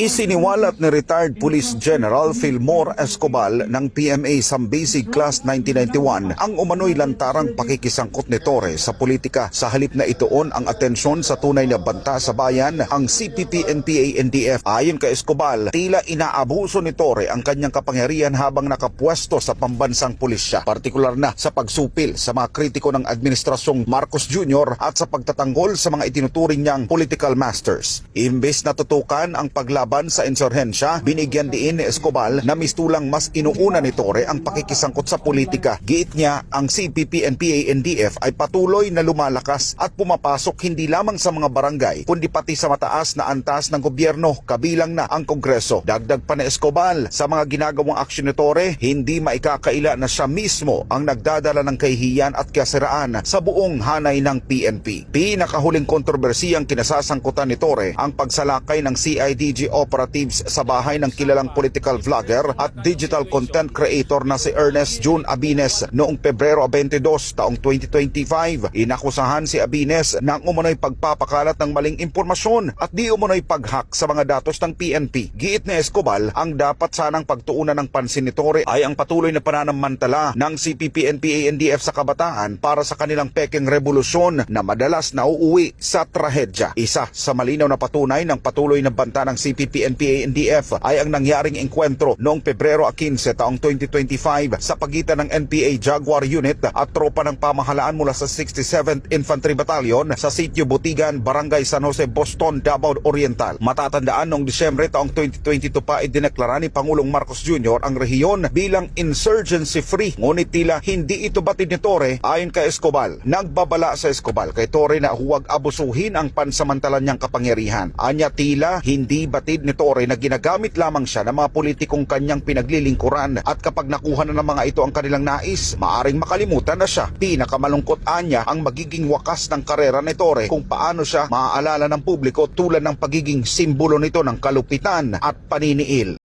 Isiniwalat ni retired Police General Fillmore Escobar ng PMA Sambisi Class 1991 ang umano'y lantarang pakikisangkot ni Torre sa politika sa halip na ituon ang atensyon sa tunay na banta sa bayan ang CPP, NPA, NDF. Ayon kay Escobar, tila inaabuso ni Torre ang kanyang kapangyarihan habang nakapwesto sa pambansang pulisya, partikular na sa pagsupil sa mga kritiko ng administrasyong Marcos Jr. at sa pagtatanggol sa mga itinuturing niyang political masters. Imbes na tutukan ang paglaban sa insurhensya, binigyan diin ni Escobar na mistulang mas inuuna ni Torre ang pakikisangkot sa politika. Giit niya, ang CPP, NPA, NDF ay patuloy na lumalakas at pumapasok hindi lamang sa mga barangay, kundi pati sa mataas na antas ng gobyerno, kabilang na ang Kongreso. Dagdag pa ni Escobar, sa mga ginagawang aksyon ni Torre, hindi maikakaila na siya mismo ang nagdadala ng kahihiyan at kasiraan sa buong hanay ng PNP. Pinakahuling kontrobersiyang kinasasangkutan ni Torre ang pagsalakay ng CIDG operatives sa bahay ng kilalang political vlogger at digital content creator na si Ernest June Abines noong Pebrero 22 taong 2025. Inakusahan si Abines ng umunoy pagpapakalat ng maling impormasyon at di umunoy paghak sa mga datos ng PNP. Giit ni Escobar, ang dapat sanang pagtuunan ng pansin ni Torre ay ang patuloy na pananamantala ng CPP, NPA, NDF sa kabataan para sa kanilang peking revolusyon na madalas nauuwi sa trahedya. Isa sa malinaw na patunay ng patuloy na banta ng CPP, NPA, NDF ay ang nangyaring engkwentro noong Pebrero 15 taong 2025 sa pagitan ng NPA Jaguar Unit at tropa ng pamahalaan mula sa 67th Infantry Battalion sa sitio Butigan, Barangay San Jose, Boston, Davao Oriental. Matatandaan noong Disyembre taong 2022 pa idineklara ni Pangulong Marcos Jr. ang rehiyon bilang insurgency free. Ngunit tila hindi ito batid ni Torre ayon kay Escobar. Nagbabala sa Escobar kay Torre na huwag abusuhin ang pansamantalan niyang kapangyarihan. Anya tila hindi batid ni Torre na ginagamit lamang siya ng mga politikong kanyang pinaglilingkuran at kapag nakuha na ng mga ito ang kanilang nais, maaring makalimutan na siya. Pinakamalungkot anya ang magiging wakas ng karera ni Torre kung paano siya maaalala ng publiko tulad ng pagiging simbolo nito ng kalupitan at paniniil.